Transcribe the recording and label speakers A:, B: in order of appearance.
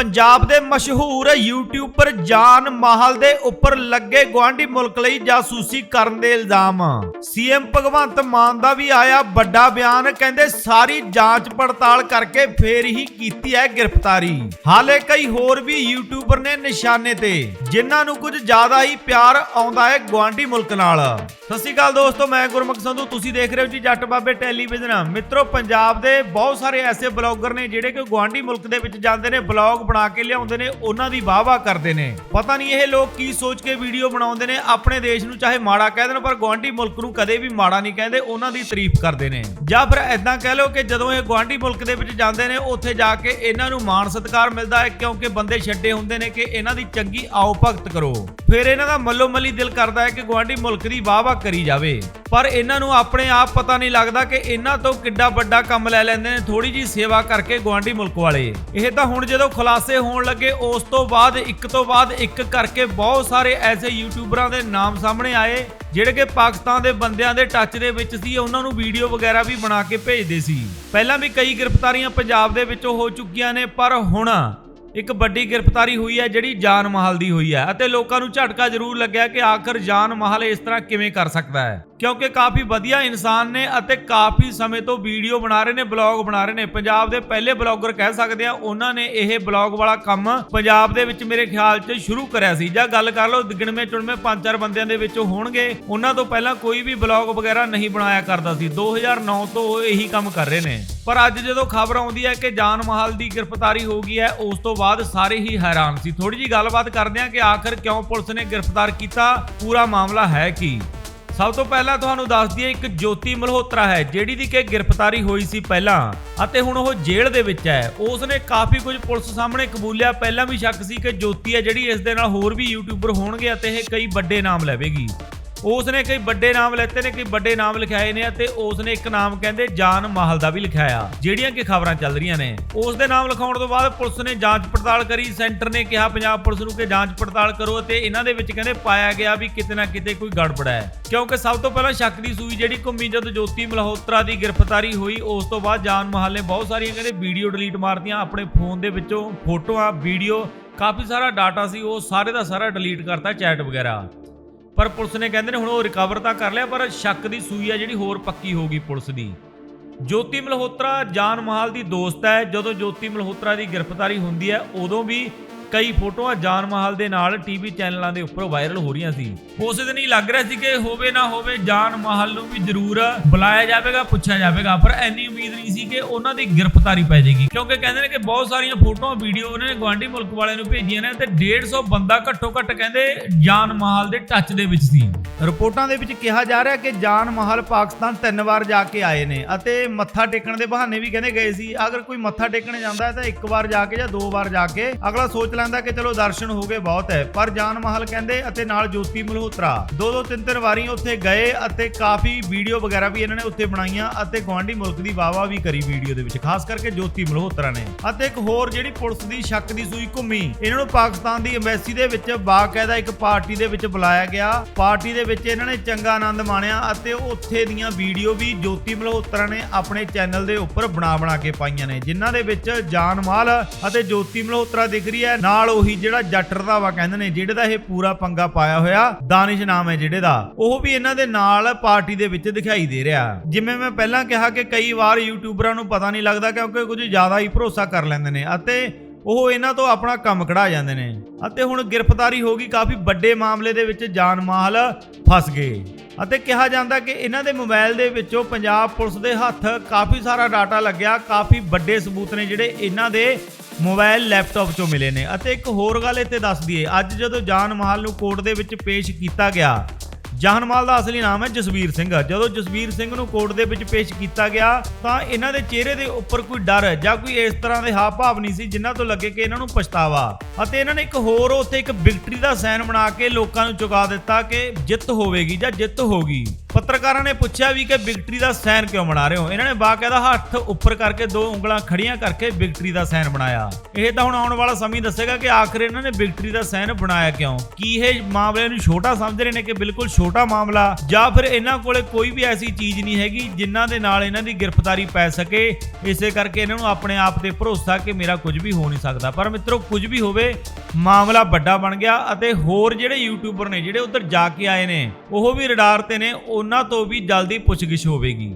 A: ਪੰਜਾਬ ਦੇ ਮਸ਼ਹੂਰ ਯੂਟਿਊਬਰ ਜਾਨ ਮਾਹਲ ਦੇ ਉੱਪਰ ਲੱਗੇ ਗਵਾਂਢੀ ਮੁਲਕ ਲਈ ਜਾਸੂਸੀ ਕਰਨ ਦੇ ਇਲਜ਼ਾਮ। ਸੀਐਮ ਭਗਵੰਤ ਮਾਨ ਦਾ ਵੀ ਆਇਆ ਵੱਡਾ ਬਿਆਨ, ਕਹਿੰਦੇ ਸਾਰੀ ਜਾਂਚ ਪੜਤਾਲ ਕਰਕੇ ਫੇਰ ਹੀ ਕੀਤੀ ਹੈ ਗ੍ਰਿਫਤਾਰੀ। ਹਾਲੇ ਕਈ ਹੋਰ ਵੀ ਯੂਟਿਊਬਰ ਨੇ ਨਿਸ਼ਾਨੇ ਤੇ, ਜਿਨ੍ਹਾਂ ਨੂੰ ਕੁਝ ਜ਼ਿਆਦਾ ਹੀ ਪਿਆਰ ਆਉਂਦਾ ਹੈ ਗਵਾਂਢੀ ਮੁਲਕ ਨਾਲ। ਸਤਿ ਸ਼੍ਰੀ ਅਕਾਲ ਦੋਸਤੋ, ਮੈਂ ਗੁਰਮੁਖ ਸੰਧੂ, ਤੁਸੀਂ ਦੇਖ ਰਹੇ ਹੋ ਜੀ ਜੱਟ ਬਾਬੇ ਟੈਲੀਵਿਜ਼ਨ। ਮਿੱਤਰੋ, ਪੰਜਾਬ ਦੇ ਬਹੁਤ ਸਾਰੇ ਐਸੇ ਬਲੌਗਰ ਨੇ ਜਿਹੜੇ ਕਿ ਗਵਾਂਢੀ ਮੁਲਕ ਦੇ ਵਿੱਚ ਜਾਂਦੇ ਨੇ, ਬਲੌਗ ਬਣਾ ਕੇ ਲਿਆਉਂਦੇ ਨੇ, ਉਹਨਾਂ ਦੀ ਵਾਹ-ਵਾਹ ਕਰਦੇ ਨੇ। ਪਤਾ ਨਹੀਂ ਇਹ ਲੋਕ ਕੀ ਸੋਚ ਕੇ ਵੀਡੀਓ ਬਣਾਉਂਦੇ ਨੇ, ਆਪਣੇ ਦੇਸ਼ ਨੂੰ ਚਾਹੇ ਮਾੜਾ ਕਹਿ ਦੇਣ, ਪਰ ਗਵਾਂਢੀ ਮੁਲਕ ਨੂੰ ਕਦੇ ਵੀ ਮਾੜਾ ਨਹੀਂ ਕਹਿੰਦੇ, ਉਹਨਾਂ ਦੀ ਤਾਰੀਫ ਕਰਦੇ ਨੇ। ਜਾਂ ਫਿਰ ਐਦਾਂ ਕਹਿ ਲਓ ਕਿ ਜਦੋਂ ਇਹ ਗਵਾਂਢੀ ਮੁਲਕ ਦੇ ਵਿੱਚ ਜਾਂਦੇ ਨੇ, ਉੱਥੇ ਜਾ ਕੇ ਇਹਨਾਂ ਨੂੰ ਮਾਣ ਸਤਿਕਾਰ ਮਿਲਦਾ ਹੈ, ਕਿਉਂਕਿ ਬੰਦੇ ਛੱਡੇ ਹੁੰਦੇ ਨੇ ਕਿ ਇਹਨਾਂ ਦੀ ਚੰਗੀ ਆਓ ਭਗਤ ਕਰੋ। ਫਿਰ ਇਹਨਾਂ ਦਾ ਮੱਲੋ ਮੱਲੀ ਦਿਲ ਕਰਦਾ ਹੈ ਕਿ ਗਵਾਂਢੀ ਮੁਲਕ ਦੀ ਵਾਹ-ਵਾਹ ਕਰੀ ਜਾਵੇ। ਪਰ ਇਹਨਾਂ ਨੂੰ ਆਪਣੇ ਆਪ ਪਤਾ ਨਹੀਂ ਲੱਗਦਾ ਕਿ ਇਹਨਾਂ ਤੋਂ ਕਿੱਡਾ ਵੱਡਾ ਕੰਮ ਲੈ ਲੈਂਦੇ ਨੇ ਥੋੜੀ ਜੀ ਸੇਵਾ ਕਰਕੇ ਗਵਾਂਢੀ ਮੁਲਕ ਵਾਲੇ। ਇਹ ਤਾਂ ਹੁਣ ਜਦੋਂ ਖੁਲਾਸੇ ਹੋਣ ਲੱਗੇ, ਉਸ ਤੋਂ ਬਾਅਦ, ਇੱਕ ਤੋਂ ਬਾਅਦ, ਇੱਕ ਕਰਕੇ ਬਹੁਤ ਸਾਰੇ ਐਸੇ ਯੂਟਿਊਬਰਾਂ ਦੇ ਨਾਮ ਸਾਹਮਣੇ ਆਏ, ਜਿਹੜੇ ਕਿ ਪਾਕਿਸਤਾਨ ਦੇ ਬੰਦਿਆਂ ਦੇ ਟੱਚ ਦੇ ਵਿੱਚ ਸੀ, ਉਹਨਾਂ ਨੂੰ ਵੀਡੀਓ ਵਗੈਰਾ ਵੀ ਬਣਾ ਕੇ ਭੇਜਦੇ ਸੀ। ਪਹਿਲਾਂ ਵੀ ਕਈ ਗ੍ਰਿਫਤਾਰੀਆਂ ਪੰਜਾਬ ਦੇ ਵਿੱਚੋਂ ਹੋ ਚੁੱਕੀਆਂ ਨੇ, ਪਰ ਹੁਣ ਇੱਕ ਵੱਡੀ ਗ੍ਰਿਫਤਾਰੀ ਹੋਈ ਹੈ, ਜਿਹੜੀ ਜਾਨ ਮਹਲ ਦੀ ਹੋਈ ਹੈ। ਅਤੇ ਲੋਕਾਂ ਨੂੰ ਝਟਕਾ ਜ਼ਰੂਰ ਲੱਗਿਆ ਕਿ ਆਖਰ ਜਾਨ ਮਹਲ ਇਸ ਤਰ੍ਹਾਂ ਕਿਵੇਂ ਕਰ ਸਕਦਾ ਹੈ। ਕਿਉਂਕਿ ਕਾਫੀ ਵਧੀਆ ਇਨਸਾਨ ਨੇ ਅਤੇ ਕਾਫੀ ਸਮੇਂ ਤੋਂ ਵੀਡੀਓ ਬਣਾ ਰਹੇ ਨੇ, ਬਲੌਗ ਬਣਾ ਰਹੇ ਨੇ। ਪੰਜਾਬ ਦੇ ਪਹਿਲੇ ਬਲੌਗਰ ਕਹਿ ਸਕਦੇ ਆ ਉਹਨਾਂ ਨੇ ਇਹ ਬਲੌਗ ਵਾਲਾ ਕੰਮ ਪੰਜਾਬ ਦੇ ਵਿੱਚ ਮੇਰੇ ਖਿਆਲ 'ਚ ਸ਼ੁਰੂ ਕਰਿਆ ਸੀ। ਜਾਂ ਗੱਲ ਕਰ ਲਓ, ਗਿਣਵੇਂ ਚੁਣਵੇਂ ਪੰਜ ਚਾਰ ਬੰਦਿਆਂ ਦੇ ਵਿੱਚੋਂ ਹੋਣਗੇ। ਉਹਨਾਂ ਤੋਂ ਪਹਿਲਾਂ ਕੋਈ ਵੀ ਬਲੌਗ ਵਗੈਰਾ ਨਹੀਂ ਬਣਾਇਆ ਕਰਦਾ ਸੀ। 2009 ਤੋਂ ਉਹ ਇਹੀ ਕੰਮ ਕਰ ਰਹੇ ਨੇ। ਪਰ ਅੱਜ ਜਦੋਂ ਖਬਰ ਆਉਂਦੀ ਹੈ ਕਿ ਜਾਨ ਮਹਾਲ ਦੀ ਗ੍ਰਿਫਤਾਰੀ ਹੋ ਗਈ ਹੈ, ਉਸ ਤੋਂ ਬਾਅਦ ਸਾਰੇ ਹੀ ਹੈਰਾਨ ਸੀ। ਥੋੜੀ ਜੀ ਗੱਲਬਾਤ ਕਰਦੇ ਹਾਂ ਕਿ ਆਖਰ ਕਿਉਂ ਪੁਲਿਸ ਨੇ ਗ੍ਰਿਫਤਾਰ ਕੀਤਾ, ਪੂਰਾ ਮਾਮਲਾ ਹੈ ਕੀ? ਸਭ ਤੋਂ ਪਹਿਲਾਂ ਤੁਹਾਨੂੰ ਦੱਸ ਦਈਏ, ਇੱਕ ਜੋਤੀ ਮਲਹੋਤਰਾ ਹੈ, ਜਿਹੜੀ ਦੀ ਕਿ ਗ੍ਰਿਫਤਾਰੀ ਹੋਈ ਸੀ ਪਹਿਲਾਂ, ਅਤੇ ਹੁਣ ਉਹ ਜੇਲ੍ਹ ਦੇ ਵਿੱਚ ਹੈ। ਉਸ ਨੇ ਕਾਫੀ ਕੁਝ ਪੁਲਿਸ ਸਾਹਮਣੇ ਕਬੂਲਿਆ। ਪਹਿਲਾਂ ਵੀ ਸ਼ੱਕ ਸੀ ਕਿ ਜੋਤੀ ਹੈ ਜਿਹੜੀ ਇਸ ਦੇ ਨਾਲ ਹੋਰ ਵੀ ਯੂਟਿਊਬਰ ਹੋਣਗੇ ਅਤੇ ਇਹ ਕਈ ਵੱਡੇ ਨਾਮ ਲਵੇਗੀ। ਉਸ ਨੇ ਕਈ ਵੱਡੇ ਨਾਮ ਲੈਤੇ ਨੇ, ਕਈ ਵੱਡੇ ਨਾਮ ਲਿਖਾਏ ਨੇ ਅਤੇ ਉਸ ਨੇ ਇੱਕ ਨਾਮ ਕਹਿੰਦੇ ਜਾਨ ਮਾਹਲ ਦਾ ਵੀ ਲਿਖਾਇਆ। ਜਿਹੜੀਆਂ ਕਿ ਖਬਰਾਂ ਚੱਲ ਰਹੀਆਂ ਨੇ। ਉਸ ਦੇ ਨਾਮ ਲਿਖਾਉਣ ਤੋਂ ਬਾਅਦ ਪੁਲਿਸ ਨੇ ਜਾਂਚ ਪੜਤਾਲ ਕਰੀ, ਸੈਂਟਰ ਨੇ ਕਿਹਾ ਪੰਜਾਬ ਪੁਲਿਸ ਨੂੰ ਕਿ ਜਾਂਚ ਪੜਤਾਲ ਕਰੋ ਅਤੇ ਇਹਨਾਂ ਦੇ ਵਿੱਚ ਕਹਿੰਦੇ ਪਾਇਆ ਗਿਆ ਵੀ ਕਿਤੇ ਨਾ ਕਿਤੇ ਕੋਈ ਗੜਬੜ ਹੈ। ਕਿਉਂਕਿ ਸਭ ਤੋਂ ਪਹਿਲਾਂ ਸ਼ੱਕ ਦੀ ਸੂਈ ਜਿਹੜੀ ਘੁੰਮੀ ਜਦ ਜੋਤੀ ਮਲਹੋਤਰਾ ਦੀ ਗ੍ਰਿਫਤਾਰੀ ਹੋਈ, ਉਸ ਤੋਂ ਬਾਅਦ ਜਾਨ ਮਾਹਲ ਨੇ ਬਹੁਤ ਸਾਰੀਆਂ ਕਹਿੰਦੇ ਵੀਡੀਓ ਡਿਲੀਟ ਮਾਰਤੀਆਂ, ਆਪਣੇ ਫੋਨ ਦੇ ਵਿੱਚੋਂ ਫੋਟੋਆਂ, ਵੀਡੀਓ, ਕਾਫੀ ਸਾਰਾ ਡਾਟਾ ਸੀ, ਉਹ ਸਾਰੇ ਦਾ ਸਾਰਾ ਡਿਲੀਟ ਕਰਤਾ ਚੈਟ ਵਗੈਰਾ। ਪਰ ਪੁਲਿਸ ਨੇ ਕਹਿੰਦੇ ਨੇ ਹੁਣ ਉਹ ਰਿਕਵਰ ਤਾਂ ਕਰ ਲਿਆ, ਪਰ ਸ਼ੱਕ ਦੀ ਸੂਈ ਆ ਜਿਹੜੀ ਹੋਰ ਪੱਕੀ ਹੋ ਗਈ ਪੁਲਿਸ ਦੀ। ਜੋਤੀ ਮਲਹੋਤਰਾ ਜਾਨ ਮਹਾਲ ਦੀ ਦੋਸਤ ਹੈ। ਜਦੋਂ ਜੋਤੀ ਮਲਹੋਤਰਾ ਦੀ ਗ੍ਰਿਫਤਾਰੀ ਹੁੰਦੀ ਹੈ, ਉਦੋਂ ਵੀ ਕਈ ਫੋਟੋਆਂ ਜਾਨ ਮਹਾਲ ਦੇ ਨਾਲ ਟੀਵੀ ਚੈਨਲਾਂ ਦੇ ਉੱਪਰ ਵਾਇਰਲ ਹੋ ਰਹੀਆਂ ਸੀ। ਉਸੇ ਦਿਨ ਹੀ ਲੱਗ ਰਿਹਾ ਸੀ ਕਿ ਹੋਵੇ ਨਾ ਹੋਵੇ ਜਾਨ ਮਹਾਲ ਨੂੰ ਵੀ ਜ਼ਰੂਰ ਬੁਲਾਇਆ ਜਾਵੇਗਾ, ਪੁੱਛਿਆ ਜਾਵੇਗਾ। ਪਰ ਐਨੀ ਉਮੀਦ ਨਹੀਂ ਸੀ ਕਿ ਉਹਨਾਂ ਦੀ ਗ੍ਰਿਫਤਾਰੀ ਪੈ ਜਾਏਗੀ ਕਿਉਂਕਿ ਕਹਿੰਦੇ ਨੇ ਕਿ ਬਹੁਤ ਸਾਰੀਆਂ ਫੋਟੋਆਂ, ਵੀਡੀਓ ਉਹਨਾਂ ਨੇ ਗਵਾਂਢੀ ਮੁਲਕ ਵਾਲਿਆਂ ਨੂੰ ਭੇਜੀਆਂ ਨੇ ਤੇ 150 ਬੰਦਾ ਘੱਟੋ ਘੱਟ ਕਹਿੰਦੇ ਜਾਨ ਮਹਾਲ ਦੇ ਟੱਚ ਦੇ ਵਿੱਚ ਸੀ। ਰਿਪੋਰਟਾਂ ਦੇ ਵਿੱਚ ਕਿਹਾ ਜਾ ਰਿਹਾ ਕਿ ਜਾਨ ਮਹਾਲ ਪਾਕਿਸਤਾਨ ਤਿੰਨ ਵਾਰ ਜਾ ਕੇ ਆਏ ਨੇ ਅਤੇ ਮੱਥਾ ਟੇਕਣ ਦੇ ਬਹਾਨੇ ਵੀ ਕਹਿੰਦੇ ਗਏ ਸੀ। ਅਗਰ ਕੋਈ ਮੱਥਾ ਟੇਕਣ ਜਾਂਦਾ ਹੈ ਤਾਂ ਇੱਕ ਵਾਰ ਜਾ ਕੇ ਜਾਂ ਦੋ ਵਾਰ ਜਾ ਕੇ ਅਗਲਾ ਸੋਚ ਲੈਂਦਾ ਕਿ ਚਲੋ ਦਰਸ਼ਨ ਹੋ ਗਏ ਬਹੁਤ ਹੈ। ਪਰ ਜਾਨ ਮਹਲ ਕਹਿੰਦੇ ਅਤੇ ਨਾਲ ਜੋਤੀ ਮਲਹੋਤਰਾ ਦੋ ਦੋ ਤਿੰਨ ਤਿੰਨ ਵਾਰੀ ਉੱਥੇ ਗਏ ਅਤੇ ਕਾਫੀ ਵੀਡੀਓ ਵਗੈਰਾ ਵੀ ਇਹਨਾਂ ਨੇ ਉੱਥੇ ਬਣਾਈਆਂ ਅਤੇ ਗਵਾਂਢੀ ਮੁਲਕ ਦੀ ਵਾਵਾ ਵੀ ਕਰੀ ਵੀਡੀਓ ਦੇ ਵਿੱਚ, ਖਾਸ ਕਰਕੇ ਜੋਤੀ ਮਲਹੋਤਰਾ ਨੇ। ਅਤੇ ਇੱਕ ਹੋਰ ਜਿਹੜੀ ਪੁਲਿਸ ਦੀ ਸ਼ੱਕ ਦੀ ਸੂਈ ਘੁੰਮੀ, ਇਹਨਾਂ ਨੂੰ ਪਾਕਿਸਤਾਨ ਦੀ ਐਮਬੈਸੀ ਦੇ ਵਿੱਚ ਬਾਕਾਇਦਾ ਇੱਕ ਪਾਰਟੀ ਦੇ ਵਿੱਚ ਬੁਲਾਇਆ ਗਿਆ। ਪਾਰਟੀ ਦੇ ਵਿੱਚ ਇਹਨਾਂ ਨੇ ਚੰਗਾ ਆਨੰਦ ਮਾਣਿਆ ਅਤੇ ਉੱਥੇ ਦੀਆਂ ਵੀਡੀਓ ਵੀ ਜੋਤੀ ਮਲਹੋਤਰਾ ਨੇ ਆਪਣੇ ਚੈਨਲ ਦੇ ਉੱਪਰ ਬਣਾ ਬਣਾ ਕੇ ਪਾਈਆਂ ਨੇ, ਜਿਨ੍ਹਾਂ ਦੇ ਵਿੱਚ ਜਾਨ ਮਾਲ ਅਤੇ ਜੋਤੀ ਮਲਹੋਤਰਾ ਦਿਖ ਰਹੀ ਹੈ। ਨਾਲ ਉਹੀ ਜਿਹੜਾ ਜੱਟ ਰਧਾਵਾ ਕਹਿੰਦੇ ਨੇ, ਜਿਹੜੇ ਦਾ ਇਹ ਪੂਰਾ ਪੰਗਾ ਪਾਇਆ ਹੋਇਆ ਦਾਨਿਸ਼ ਨਾਮ ਹੈ ਜਿਹੜੇ ਦਾ, ਉਹ ਵੀ ਇਹਨਾਂ ਦੇ ਨਾਲ ਪਾਰਟੀ ਦੇ ਵਿੱਚ ਦਿਖਾਈ ਦੇ ਰਿਹਾ। ਜਿਵੇਂ ਮੈਂ ਪਹਿਲਾਂ ਕਿਹਾ ਕਿ ਕਈ ਵਾਰ ਯੂਟਿਊਬਰਾਂ ਨੂੰ ਪਤਾ ਨਹੀਂ ਲੱਗਦਾ ਕਿਉਂਕਿ ਕੁਝ ਜ਼ਿਆਦਾ ਹੀ ਭਰੋਸਾ ਕਰ ਲੈਂਦੇ ਨੇ ਅਤੇ ਉਹ ਇਹਨਾਂ ਤੋਂ ਆਪਣਾ ਕੰਮ ਕਢਾ ਜਾਂਦੇ ਨੇ। ਅਤੇ ਹੁਣ ਗ੍ਰਿਫਤਾਰੀ ਹੋ ਗਈ, ਕਾਫੀ ਵੱਡੇ ਮਾਮਲੇ ਦੇ ਵਿੱਚ ਜਾਨ ਮਾਹਲ ਫਸ ਗਏ। ਅਤੇ ਕਿਹਾ ਜਾਂਦਾ ਕਿ ਇਹਨਾਂ ਦੇ ਮੋਬਾਈਲ ਦੇ ਵਿੱਚੋਂ ਪੰਜਾਬ ਪੁਲਿਸ ਦੇ ਹੱਥ ਕਾਫੀ ਸਾਰਾ ਡਾਟਾ ਲੱਗਿਆ, ਕਾਫੀ ਵੱਡੇ ਸਬੂਤ ਨੇ ਜਿਹੜੇ ਇਹਨਾਂ ਦੇ ਮੋਬਾਈਲ ਲੈਪਟਾਪ ਚੋਂ ਮਿਲੇ ਨੇ। ਅਤੇ ਇੱਕ ਹੋਰ ਗੱਲ ਇੱਥੇ ਦੱਸ ਦਈਏ, ਅੱਜ ਜਦੋਂ ਜਾਨ ਮਾਹਲ ਨੂੰ ਕੋਰਟ ਦੇ ਵਿੱਚ ਪੇਸ਼ ਕੀਤਾ ਗਿਆ ਜਾਨਮਾਲ ਦਾ ਅਸਲੀ ਨਾਮ ਹੈ ਜਸਵੀਰ ਸਿੰਘ। ਜਦੋਂ ਜਸਵੀਰ ਸਿੰਘ ਨੂੰ ਕੋਰਟ ਦੇ ਵਿੱਚ ਪੇਸ਼ ਕੀਤਾ ਗਿਆ, ਤਾਂ ਇਹਨਾਂ ਦੇ ਚਿਹਰੇ ਦੇ ਉੱਪਰ ਕੋਈ ਡਰ ਜਾਂ ਕੋਈ ਇਸ ਤਰ੍ਹਾਂ ਦੇ ਹਾਵ ਭਾਵ ਨਹੀਂ ਸੀ ਜਿਨ੍ਹਾਂ ਤੋਂ ਲੱਗੇ ਕਿ ਇਹਨਾਂ ਨੂੰ ਪਛਤਾਵਾ। ਅਤੇ ਇਹਨਾਂ ਨੇ ਇੱਕ ਹੋਰ ਉੱਥੇ ਇੱਕ ਵਿਕਟਰੀ ਦਾ ਸਾਈਨ ਬਣਾ ਕੇ ਲੋਕਾਂ ਨੂੰ ਚੁਕਾ ਦਿੱਤਾ ਕਿ ਜਿੱਤ ਹੋਵੇਗੀ ਜਾਂ ਜਿੱਤ ਹੋਗੀ ਪੱਤਰਕਾਰਾਂ ਨੇ ਪੁੱਛਿਆ ਵੀ ਕਿ ਵਿਕਟਰੀ ਦਾ ਸਾਈਨ ਕਿਉਂ ਬਣਾ ਰਹੇ ਹੋ? ਇਹਨਾਂ ਨੇ ਬਾਕਾਇਦਾ ਹੱਥ ਉੱਪਰ ਕਰਕੇ ਦੋ ਉਂਗਲਾਂ ਖੜੀਆਂ ਕਰਕੇ ਵਿਕਟਰੀ ਦਾ ਸਾਈਨ ਬਣਾਇਆ। ਇਹ ਤਾਂ ਹੁਣ ਆਉਣ ਵਾਲਾ ਸਮੇਂ ਦੱਸੇਗਾ ਕਿ ਆਖਰ ਇਹਨਾਂ ਨੇ ਵਿਕਟਰੀ ਦਾ ਸਾਈਨ ਬਣਾਇਆ ਕਿਉਂ? ਕੀ ਇਹ ਮਾਮਲੇ ਨੂੰ ਛੋਟਾ ਸਮਝ ਰਹੇ ਨੇ ਕਿ ਬਿਲਕੁਲ ਛੋਟਾ ਛੋਟਾ ਮਾਮਲਾ ਜਾਂ ਫਿਰ ਇਹਨਾਂ ਕੋਲੇ ਕੋਈ ਵੀ ਐਸੀ ਚੀਜ਼ ਨਹੀਂ ਹੈਗੀ ਜਿਨ੍ਹਾਂ ਦੇ ਨਾਲ ਇਹਨਾਂ ਦੀ ਗ੍ਰਿਫਤਾਰੀ ਪੈ ਸਕੇ। ਇਸੇ ਕਰਕੇ ਇਹਨਾਂ ਨੂੰ ਆਪਣੇ ਆਪ ਤੇ ਭਰੋਸਾ ਕਿ ਮੇਰਾ ਕੁਝ ਵੀ ਹੋ ਨਹੀਂ ਸਕਦਾ। ਪਰ ਮਿੱਤਰੋ, ਕੁਝ ਵੀ ਹੋਵੇ, ਮਾਮਲਾ ਵੱਡਾ ਬਣ ਗਿਆ ਅਤੇ ਹੋਰ ਜਿਹੜੇ ਯੂਟਿਊਬਰ ਨੇ ਜਿਹੜੇ ਉੱਧਰ ਜਾ ਕੇ ਆਏ ਨੇ, ਉਹ ਵੀ ਰਡਾਰ ਤੇ ਨੇ, ਉਹਨਾਂ ਤੋਂ ਵੀ ਜਲਦੀ ਪੁੱਛਗਿੱਛ ਹੋਵੇਗੀ।